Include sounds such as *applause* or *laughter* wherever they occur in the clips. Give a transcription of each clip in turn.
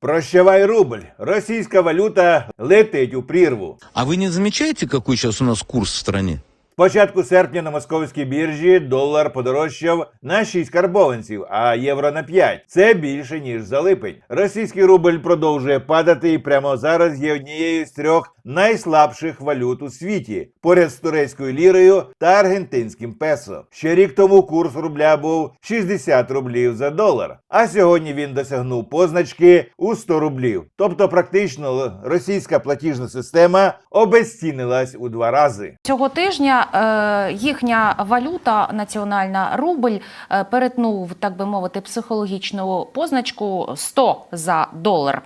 Прощавай рубль. Російська валюта летить у прірву. А вы не замечаете, какой сейчас у нас курс в стране? Початку серпня на московській біржі долар подорожчав на 6 карбованців, а євро на 5. Це більше ніж за липень. Російський рубль продовжує падати і прямо зараз є однією з трьох найслабших валют у світі, поряд з турецькою лірою та аргентинським песо. Ще рік тому курс рубля був 60 рублів за долар, а сьогодні він досягнув позначки у 100 рублів. Тобто, практично російська платіжна система обезцінилась у два рази. Цього тижня е, їхня валюта національна рубль е, перетнув, так би мовити, психологічну позначку 100 за долар.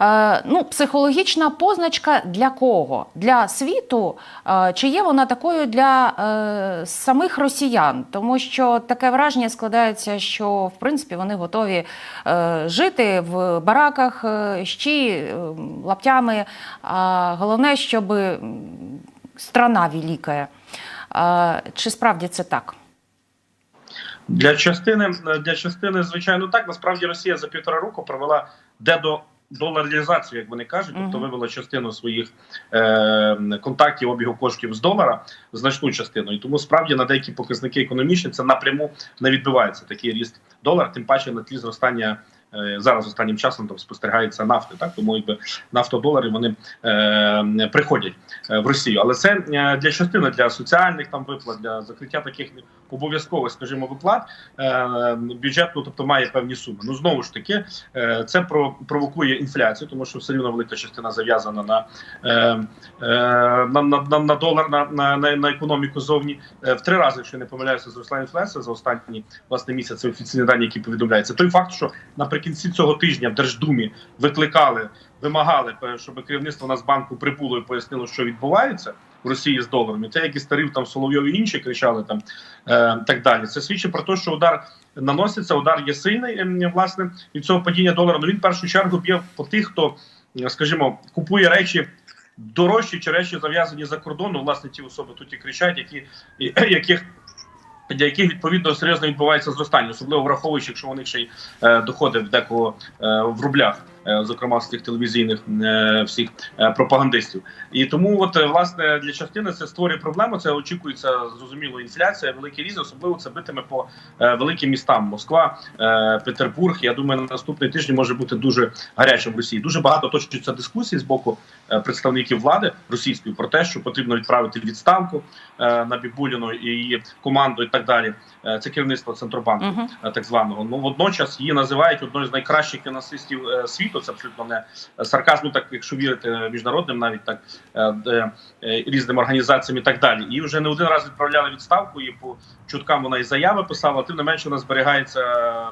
Е, ну, психологічна позначка для кого? Для світу? Чи є вона такою для самих росіян? Тому що таке враження складається, що в принципі вони готові жити в бараках, щі лаптями. А головне, щоб страна велика. Чи справді це так? Для частини для частини, звичайно, так. Насправді Росія за півтора року провела дедо. Доларізацію, як вони кажуть, тобто вивела частину своїх е, контактів обігу коштів з долара, значну частину. І тому справді на деякі показники економічні це напряму не відбувається такий ріст долара, тим паче на тлі зростання зараз останнім часом там спостерігається нафти. Так тому якби нафтодолари вони е, приходять е, в Росію. Але це е, для частини для соціальних там виплат, для закриття таких обов'язкових, скажімо, виплат е, бюджет, ну, тобто має певні суми. Ну знову ж таки, е, це про провокує інфляцію, тому що все рівно велика частина зав'язана на, е, е, на, на, на, на долар, на, на, на, на економіку зовні. Е, в три рази, якщо не помиляюся, зросла інфляція за останні власне місяць. Це офіційні дані, які повідомляються. Той факт, що наприкінці цього тижня в Держдумі викликали, вимагали, е, щоб керівництво Нацбанку прибуло і пояснило, що відбувається. В Росії з доларами, те, як і старів там Соловйов і інші кричали там е, так далі. Це свідчить про те, що удар наноситься, удар є сильний, е, власне, від цього падіння долара. Ну він в першу чергу б'є по тих, хто, скажімо, купує речі дорожчі чи речі зав'язані за кордоном. Власне, ті особи тут і кричать, які *clears throat* яких. Яких відповідно серйозно відбувається зростання, особливо враховуючи, якщо у них ще й е, доходи в декого е, в рублях, зокрема з тих телевізійних е, всіх е, пропагандистів. І тому, от е, власне для частини це створює проблему. Це очікується зрозуміло інфляція, великий ріст, особливо це битиме по е, великим містам. Москва, е, Петербург. Я думаю, на наступний тиждень може бути дуже гарячим в Росії. Дуже багато точиться дискусій з боку е, представників влади російської про те, що потрібно відправити відставку е, на Бібуліну і її команду, і так далі. Е, Це керівництво центробанку Угу. е, так званого. Ну водночас її називають одною з найкращих фінансистів е, світу. Це абсолютно не сарказм, так якщо вірити міжнародним, навіть так е, е, різним організаціям і так далі. І вже не один раз відправляли відставку. І по чуткам вона і заяви писала. Тим не менше вона зберігається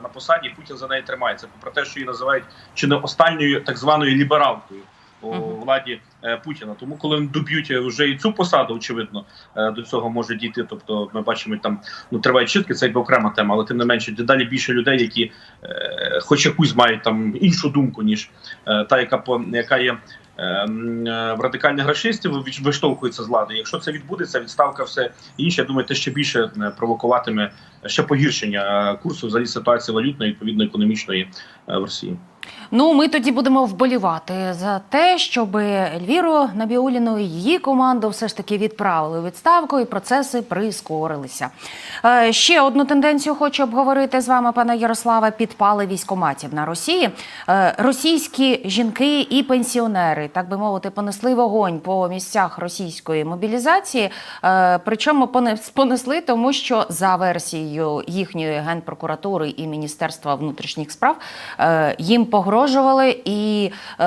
на посаді. і Путін за неї тримається. Попри те, що її називають чи не останньою так званою лібералкою. У владі е, Путіна, тому коли вони доб'ють вже і цю посаду, очевидно, е, до цього може дійти. Тобто, ми бачимо там ну тривають чітки, це якби окрема тема, але тим не менше, дедалі більше людей, які е, хоч якусь мають там іншу думку, ніж е, та, яка по яка є. е, е, В радикальних расистів виштовхується з влади. Якщо це відбудеться, відставка все інше. Я думаю, те ще більше е, провокуватиме ще погіршення е, курсу взагалі ситуації валютної, відповідно економічної е, в Росії. Ну, ми тоді будемо вболівати за те, щоб Ельвіру Набіуліну і її команду все ж таки відправили у відставку і процеси прискорилися. Е, ще одну тенденцію хочу обговорити з вами, пане Ярославе. Підпали військоматів на Росії. Е, російські жінки і пенсіонери, так би мовити, понесли вогонь по місцях російської мобілізації. Е, причому понес- понесли, тому що за версією їхньої генпрокуратури і Міністерства внутрішніх справ е, їм погрожували і е,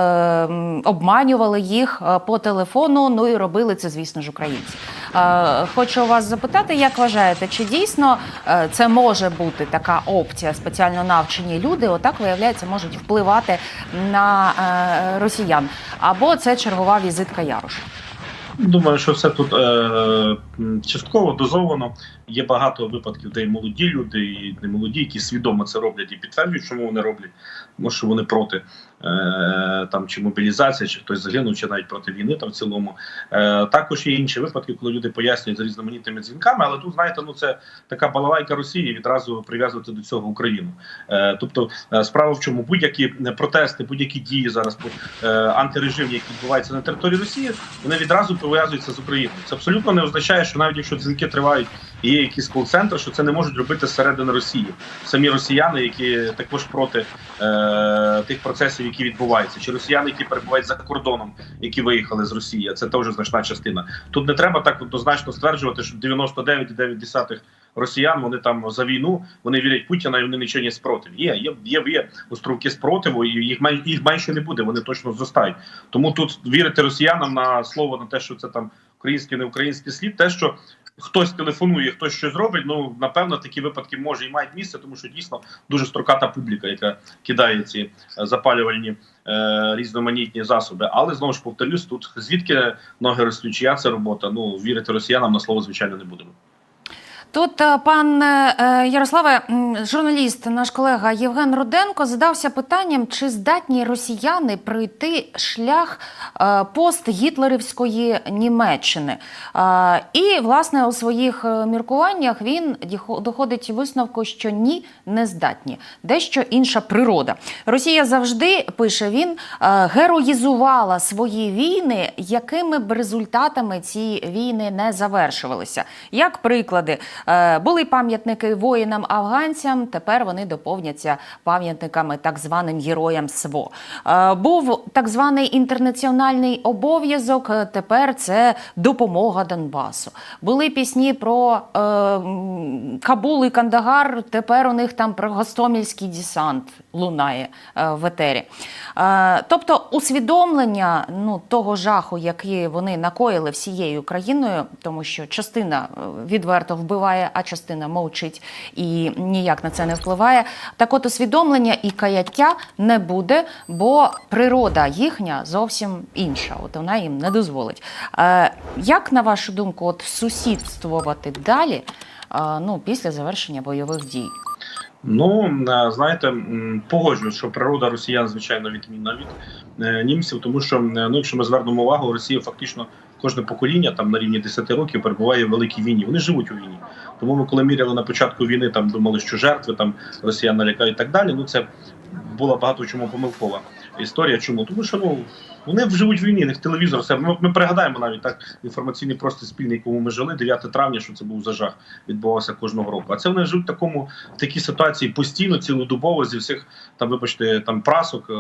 обманювали їх е, по телефону. Ну і робили це, звісно ж, українці. Е, хочу вас запитати, як вважаєте, чи дійсно е, це може бути така опція? Спеціально навчені люди, отак виявляється, можуть впливати на е, росіян, або це чергова візитка Яруша. Думаю, що все тут е, частково дозовано. Є багато випадків, де і молоді люди, і не молоді, які свідомо це роблять і підтверджують, чому вони роблять, тому що вони проти там чи мобілізація, чи хтось загинув, чи навіть проти війни там в цілому. Е, також є інші випадки, коли люди пояснюють за різноманітними дзвінками, але тут знаєте, ну це така балалайка Росії відразу прив'язувати до цього Україну. Е, тобто е, справа в чому будь-які е, протести, будь-які дії зараз е, антирежимні, які відбуваються на території Росії, вони відразу пов'язуються з Україною. Це абсолютно не означає, що навіть якщо дзвінки тривають є якісь кол-центри, що це не можуть робити зсередини Росії. Самі росіяни, які також проти е, тих процесів, які відбуваються, чи росіяни, які перебувають за кордоном, які виїхали з Росії, це теж значна частина. Тут не треба так однозначно стверджувати, що 99,9 росіян вони там за війну вони вірять Путіна і вони нічого не спротив. Є, є, є, є островки спротиву, і їх май- їх менше не буде. Вони точно зростають. Тому тут вірити росіянам на слово на те, що це там український, не український слід, те, що хтось телефонує, хтось щось робить. Ну напевно, такі випадки може і мають місце, тому що дійсно дуже строката публіка, яка кидає ці е, запалювальні е, різноманітні засоби. Але знову ж повторюсь, тут звідки ноги ростуть, чия це робота. Ну вірити росіянам на слово звичайно не будемо. Тут е, пан е, Ярославе, журналіст, наш колега Євген Руденко, задався питанням, чи здатні росіяни пройти шлях е, постгітлерівської Німеччини. Е, І, власне, у своїх е, міркуваннях він доходить висновку, що ні, не здатні. Дещо інша природа. Росія завжди пише він е, героїзувала свої війни, якими б результатами ці війни не завершувалися. Як приклади, е, були пам'ятники воїнам-афганцям, тепер вони доповняться пам'ятниками так званим героям СВО. Е, Був так званий інтернаціональний обов'язок, е, тепер це допомога Донбасу. Були пісні про е, Кабул і Кандагар, тепер у них там про гостомільський десант лунає е, в етері. Е, тобто усвідомлення ну, того жаху, який вони накоїли всією країною, тому що частина е, відверто вбиває, а частина мовчить і ніяк на це не впливає. Так от усвідомлення і каяття не буде, бо природа їхня зовсім інша. От вона їм не дозволить. Як на вашу думку, от сусідствувати далі ну, після завершення бойових дій? Ну е, знаєте, погоджуюсь, що природа росіян звичайно відмінна від е, німців, тому що е, ну, якщо ми звернемо увагу, Росія фактично кожне покоління там на рівні 10 років перебуває в великій війні. Вони живуть у війні. Тому ми, коли міряли на початку війни, там думали, що жертви там росіян налякають і так далі. Ну це була багато чому помилкова історія. Чому? Тому що ну вони живуть в війні, в телевізор. Все. Ми, ми пригадаємо навіть так інформаційний простір спільний, якому ми жили 9 травня, що це був за жах, відбувався кожного року. А це вони живуть в такому в такій ситуації постійно, цілодобово зі всіх там, вибачте, там прасок е,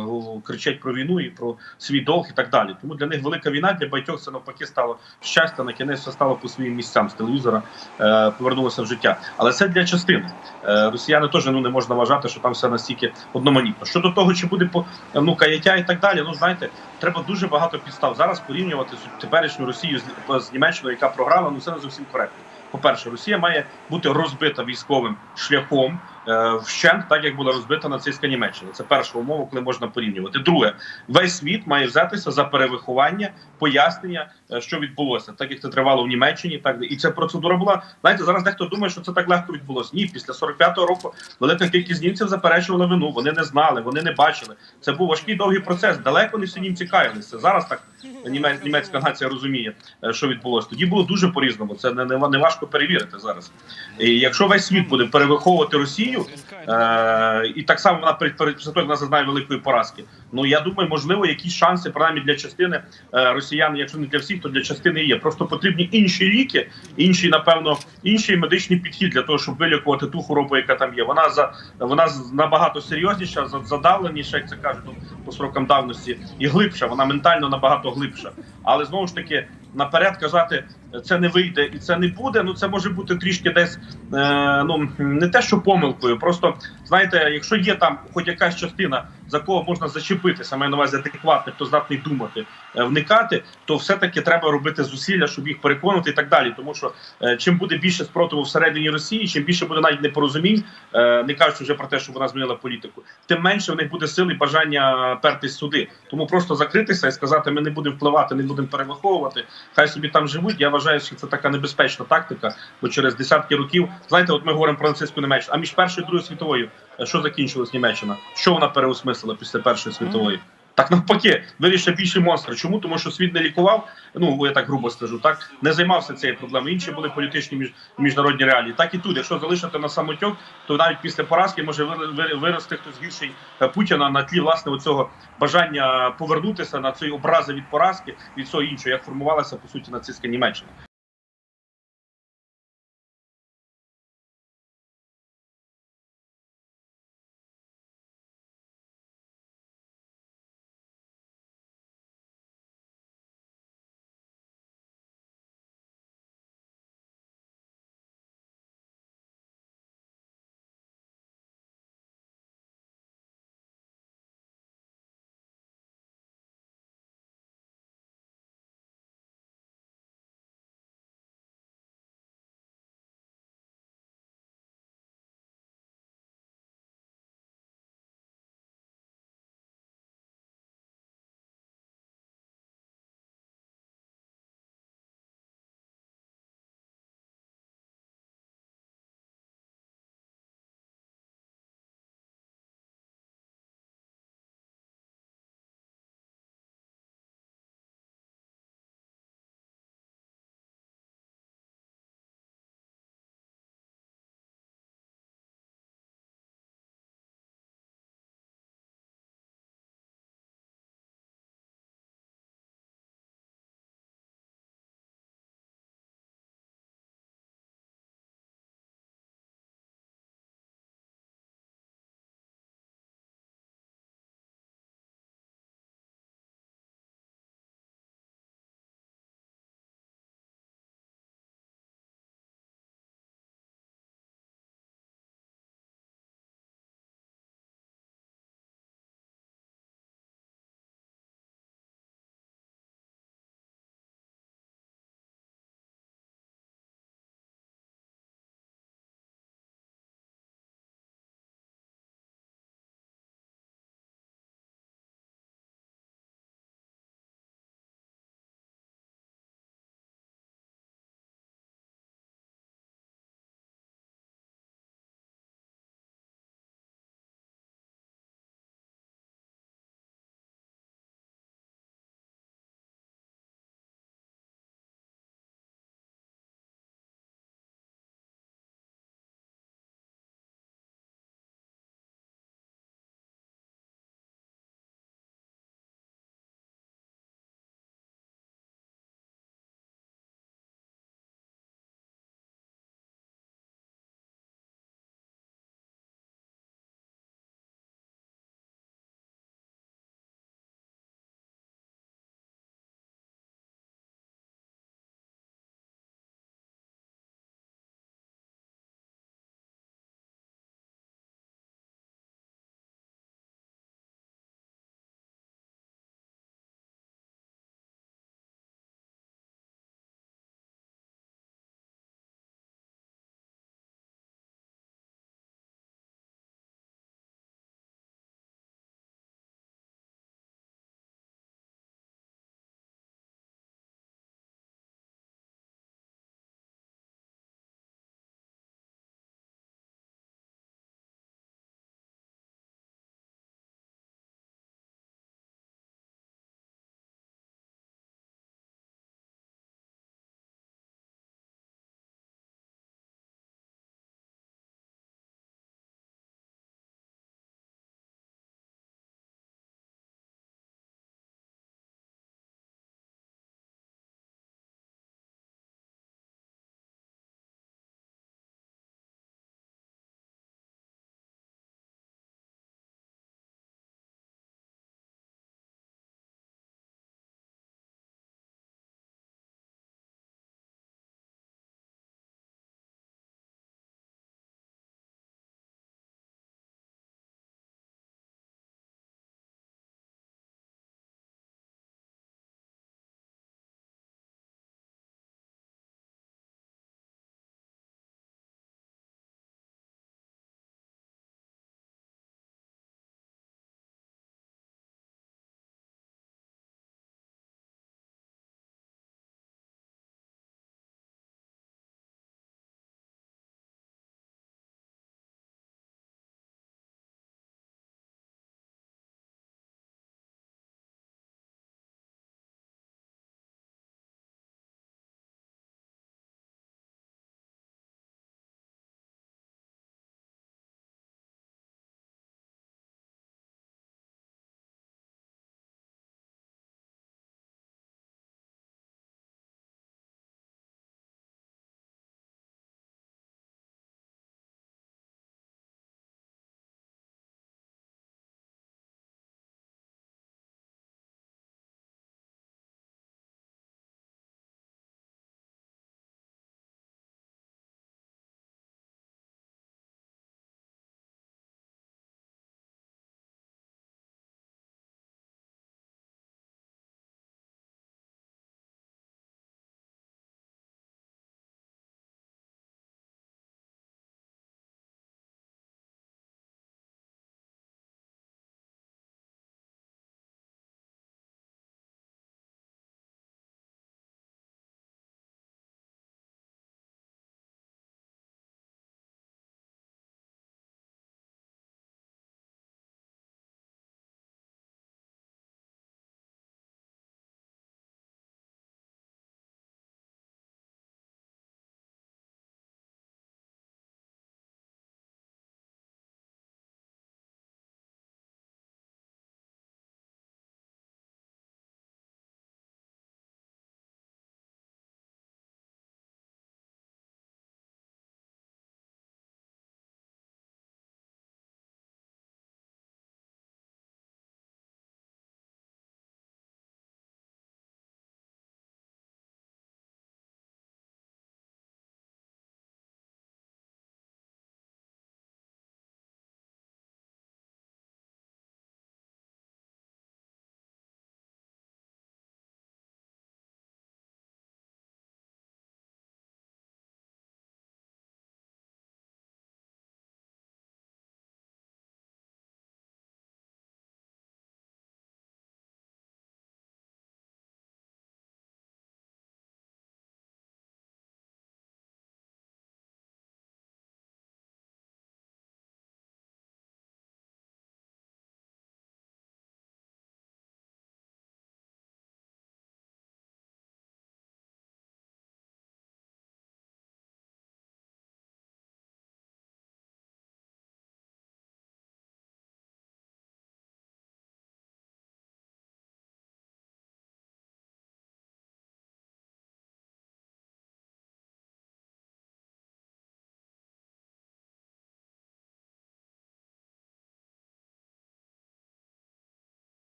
кричать про війну і про свій долг і так далі. Тому для них велика війна для багатьох це навпаки стало щастя. На кінець все стало по своїм місцям з телевізора, е, повернулося в життя. Але це для частини. Е, росіяни теж ну не можна вважати, що там все настільки одноманітно. Щодо того, чи буде по ну каяття і так далі. Ну знаєте, треба дуже багато підстав зараз порівнювати з теперішню Росію з, з Німеччиною, яка програла. Ну це не зовсім коректно. По-перше, Росія має бути розбита військовим шляхом е, вщент, так як була розбита нацистська Німеччина. Це перша умова, коли можна порівнювати. Друге, весь світ має взятися за перевиховання, пояснення, що відбулося, так як це тривало в Німеччині. Так і ця процедура була. Знаєте, зараз дехто думає, що це так легко відбулося. Ні, після 45-го року велика кількість німців заперечувала вину. Вони не знали, вони не бачили. Це був важкий довгий процес. Далеко не всі німці каялися. Зараз так німе- німецька нація розуміє, е, що відбулося. Тоді було дуже по різному. Це не, не, не важко перевірити зараз. І якщо весь світ буде перевиховувати Росію, е, і так само вона перед зазнає великої поразки. Ну я думаю, можливо, якісь шанси, принаймні для частини е, росіян, якщо не для всіх, то для частини є. Просто потрібні інші ліки, інший, напевно, інший медичний підхід для того, щоб вилікувати ту хворобу, яка там є. Вона за вона набагато серйозніша, за- задавленіша, як це кажуть ну, по срокам давності, і глибша. Вона ментально набагато глибша. Але знову ж таки, наперед казати, це не вийде і це не буде. Ну це може бути трішки десь е, ну не те, що помилкою. Просто знаєте, якщо є там хоч якась частина, за кого можна зачепитися, маю на увазі адекватних, хто здатний думати, е, вникати, то все-таки треба робити зусилля, щоб їх переконати і так далі. Тому що е, чим буде більше спротиву всередині Росії, чим більше буде навіть непорозумінь, е, не кажучи вже про те, що вона змінила політику, тим менше в них буде сили бажання пертись сюди. Тому просто закритися і сказати, ми не будемо впливати, не будемо перевиховувати. Хай собі там живуть. Я вважаю, що це така небезпечна тактика, бо через десятки років, знаєте, от ми говоримо про нацистську Німеччину, а між першою і другою світовою, е, що закінчилась Німеччина? Що вона переосмислила після першої світової? Так навпаки, вирішив більші монстри. Чому? Тому що світ не лікував, ну я так грубо скажу, так не займався цією проблемою. Інші були політичні між, міжнародні реалії. Так і тут, якщо залишити на самотьок, то навіть після поразки може вир- вир- вирости хтось гірший е, Путіна на тлі власне цього бажання повернутися на ці образи від поразки від всього іншого, як формувалася по суті нацистська Німеччина.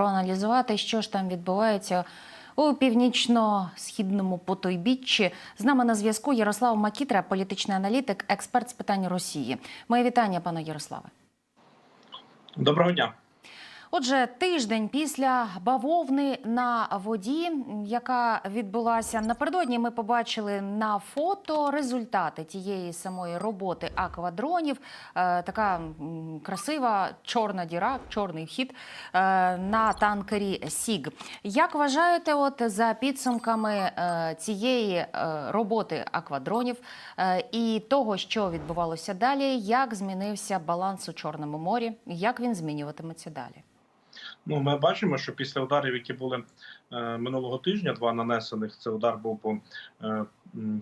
Проаналізувати, що ж там відбувається у північно-східному потойбіччі. З нами на зв'язку Ярослав Макітра, політичний аналітик, експерт з питань Росії. Моє вітання, пане Ярославе. Доброго дня. Отже, тиждень після бавовни на воді, яка відбулася напередодні, ми побачили на фото результати тієї самої роботи аквадронів. Е, така красива чорна діра, чорний вхід е, на танкері Сіг. Як вважаєте, от за підсумками е, цієї роботи аквадронів і того, що відбувалося далі, як змінився баланс у Чорному морі, як він змінюватиметься далі? Ну, ми бачимо, що після ударів, які були е, минулого тижня, два нанесених, це удар був по е,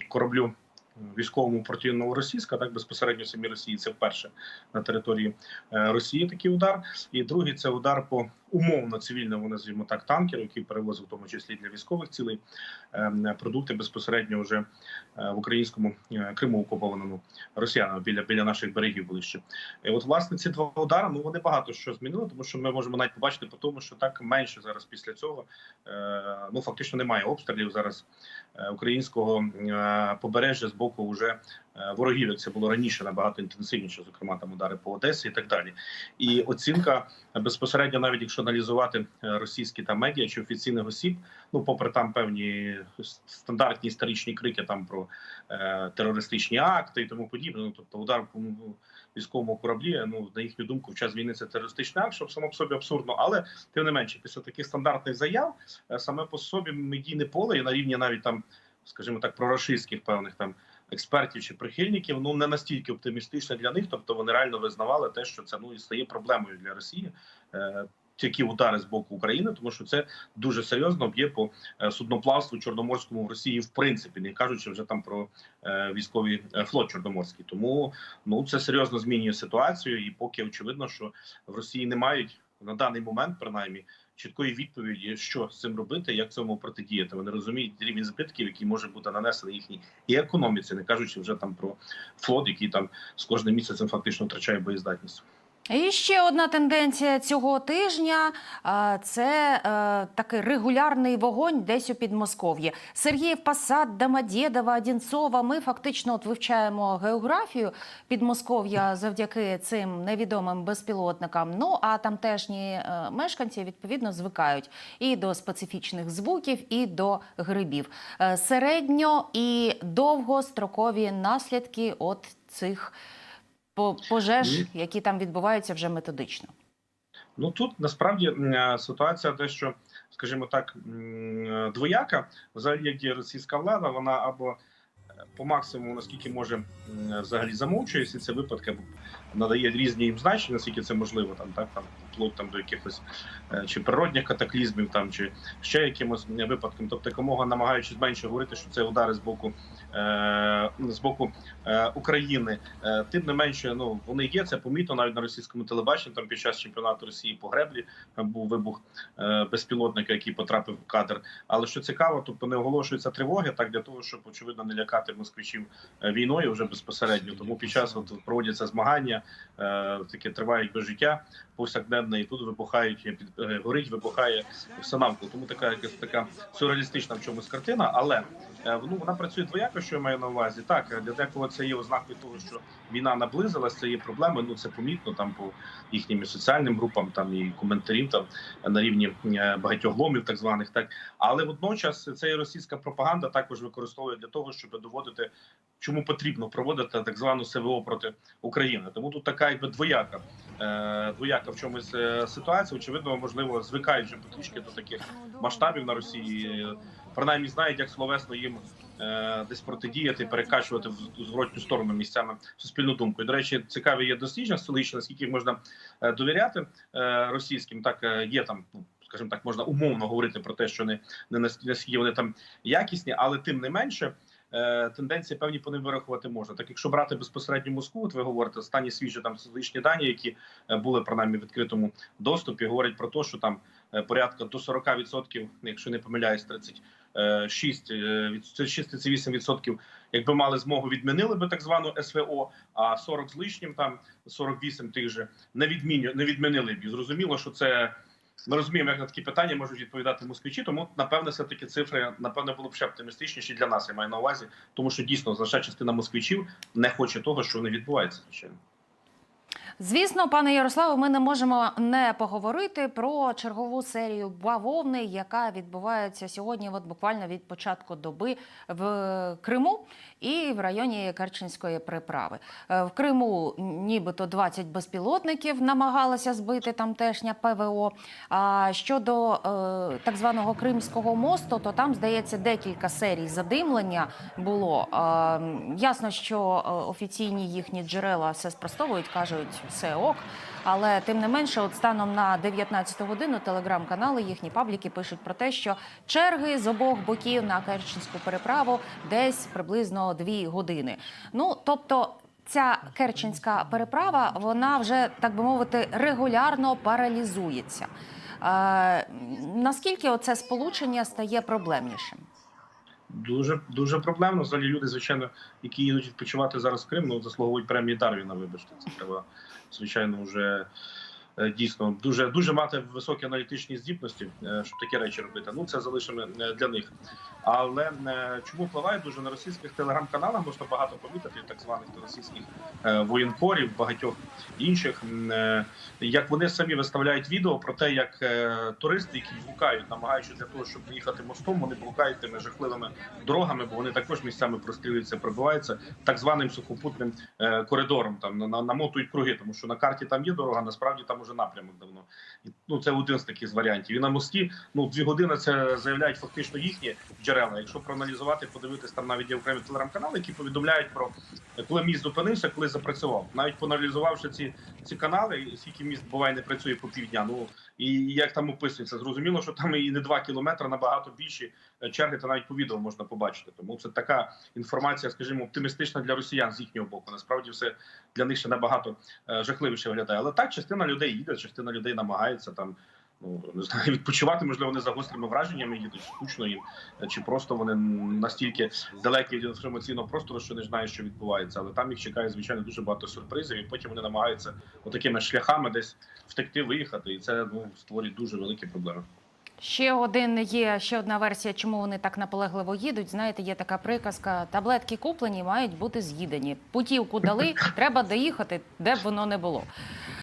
кораблю е, військовому порті Новоросійська, так безпосередньо самі Росії. Це вперше на території е, Росії такий удар. І другий це удар по умовно цивільному, називаємо так, танкеру, який перевозив в тому числі для військових цілей е, продукти безпосередньо вже е, в українському е, Криму окупованому росіянами біля біля наших берегів ближче. І от власне ці два удари ну вони багато що змінили, тому що ми можемо навіть побачити по тому, що так менше зараз після цього е, ну фактично немає обстрілів зараз українського побережжя з боку вже ворогів, як це було раніше, набагато інтенсивніше, зокрема там удари по Одесі і так далі. І оцінка е, безпосередньо, навіть якщо аналізувати е, російські там медіа чи офіційних осіб, ну попри там певні стандартні історичні крики там про е, терористичні акти і тому подібне. Ну тобто удар по військовому кораблі. Ну на їхню думку, в час війни це терористичний акт, що само по собі абсурдно. Але тим не менше, після таких стандартних заяв е, саме по собі медійне поле і на рівні навіть там, скажімо так, прорашистських певних там. Експертів чи прихильників ну не настільки оптимістичне для них, тобто вони реально визнавали те, що це ну і стає проблемою для Росії. Е, Такі удари з боку України, тому що це дуже серйозно б'є по е, судноплавству чорноморському в Росії, в принципі, не кажучи вже там про е, військовий флот чорноморський. Тому ну це серйозно змінює ситуацію, і поки очевидно, що в Росії не мають на даний момент, принаймні, чіткої відповіді, що з цим робити, як цьому протидіяти. Вони розуміють рівень збитків, який може бути нанесений їхній і економіці, не кажучи вже там про флот, який там з кожним місяцем фактично втрачає боєздатність. І ще одна тенденція цього тижня це е, такий регулярний вогонь десь у Підмосков'ї. Сергіїв Посад, Домодєдова, Одінцова. Ми фактично от вивчаємо географію Підмосков'я завдяки цим невідомим безпілотникам. Ну а тамтешні е, мешканці відповідно звикають і до специфічних звуків, і до грибів. Е, середньо і довгострокові наслідки от цих пожеж, які там відбуваються вже методично. Ну тут насправді е, ситуація дещо, скажімо так, е, двояка. Взагалі, як діє російська влада, вона або е, по максимуму, наскільки може, взагалі замовчує всі ці випадки, надає різні їм значення, наскільки це можливо, там так там вплоть там до якихось е, чи природних катаклізмів, там чи ще якимось випадком. Тобто, якомога намагаючись менше говорити, що це удари з боку е, з боку е, України. Е, тим не менше, ну вони є. Це помітно навіть на російському телебаченні. Там під час чемпіонату Росії по греблі там був вибух е, безпілотника, який потрапив в кадр. Але що цікаво, тобто не оголошуються тривоги, так для того, щоб очевидно не лякати москвичів е, війною вже безпосередньо. Тому під час от, проводяться змагання, е, таке тривають до життя повсякденне, і тут вибухають е, е, горить, вибухає все навколо. Тому така якась така сюрреалістична в чомусь картина, але ну вона працює двояко, що я маю на увазі. Так для декого це є ознакою того, що війна наблизилась, це є проблеми. Ну це помітно там по їхнім і соціальним групам, там і коментарів там на рівні багатьох ломів, так званих, так але водночас це і російська пропаганда також використовує для того, щоб доводити, чому потрібно проводити так звану СВО проти України. Тому тут така якби двояка, е, двояка в чомусь е, ситуація. Очевидно, можливо, звикають вже потрішки до таких масштабів на Росії. Принаймні знають, як словесно їм е, десь протидіяти, перекачувати в зворотню сторону місцями суспільну думку. І, до речі, цікаві є дослідження столичні, наскільки можна довіряти російським. Так є там, ну скажімо так, можна умовно говорити про те, що не не нас- наскільки вони там якісні, але тим не менше. Е, Тенденції певні по ним вирахувати можна. Так, якщо брати безпосередньо Москву, от ви говорите, останні свіжі там статистичні дані, які е, були принаймні в відкритому доступі, говорять про те, що там е, порядка до 40%, якщо не помиляюсь, 36, е, від- це 6-8%, якби мали змогу, відмінили би так звану СВО, а 40 з лишнім, там 48 тих же не відміню, не відмінили б. І зрозуміло, що це Ми розуміємо, як на такі питання можуть відповідати москвичі, тому напевне, все таки цифри напевне було б ще оптимістичніші для нас. Я маю на увазі, тому що дійсно значна частина москвичів не хоче того, що не відбувається. Звичайно. Звісно, пане Ярославе, ми не можемо не поговорити про чергову серію бавовни, яка відбувається сьогодні, от буквально від початку доби в Криму і в районі Керченської приправи. Е, В Криму нібито 20 безпілотників намагалися збити тамтешня ПВО. А щодо е, так званого Кримського мосту, то там здається декілька серій задимлення було. Е, ясно, що е, офіційні їхні джерела все спростовують, кажуть, все ок. Але тим не менше, от станом на 19 годину телеграм-канали їхні пабліки пишуть про те, що черги з обох боків на Керченську переправу десь приблизно 2 години. Ну тобто. Ця Керченська переправа, вона вже так би мовити регулярно паралізується. Е, наскільки оце сполучення стає проблемнішим? Дуже дуже проблемно. Взагалі люди, звичайно, які їдуть відпочивати зараз в Крим, ну заслуговують премії Дарвіна. Вибачте, це треба звичайно вже. Е, Дійсно, дуже дуже мати високі аналітичні здібності, е, щоб такі речі робити. Ну це залишимо е, для них. Але чому впливає дуже на російських телеграм-каналах? Можна багато помітити, так званих російських воєнкорів, багатьох інших, як вони самі виставляють відео про те, як туристи, які блукають, намагаючись для того, щоб їхати мостом, вони блукають тими жахливими дорогами, бо вони також місцями прострілюються, пробиваються так званим сухопутним коридором. Там на, на- намотують круги, тому що на карті там є дорога, насправді там уже напрямок давно. І, ну це один з таких варіантів. І на мості ну дві години це заявляють фактично їхні джерела. Якщо проаналізувати, подивитись там навіть є окремі телеграм-канали, які повідомляють про коли міст зупинився, коли запрацював. Навіть поаналізувавши ці, ці канали, скільки міст буває не працює по півдня. Ну і як там описується, зрозуміло, що там і не два кілометри набагато більші е, черги, та навіть по відео можна побачити. Тому це така інформація, скажімо, оптимістична для росіян з їхнього боку. Насправді все для них ще набагато е, жахливіше виглядає. Але так, частина людей їде, частина людей намагається там. Ну не знаю, *laughs* відпочивати, можливо, не за гострими враженнями їдуть скучно їм, чи просто вони настільки далекі від інформаційного простору, що не знають, що відбувається. Але там їх чекає, звичайно, дуже багато сюрпризів, і потім вони намагаються отакими шляхами десь втекти, виїхати, і це ну створює дуже великі проблеми. Ще один є ще одна версія, чому вони так наполегливо їдуть. Знаєте, є така приказка: таблетки куплені, мають бути з'їдені. Путівку дали, *laughs* треба доїхати, де б воно не було.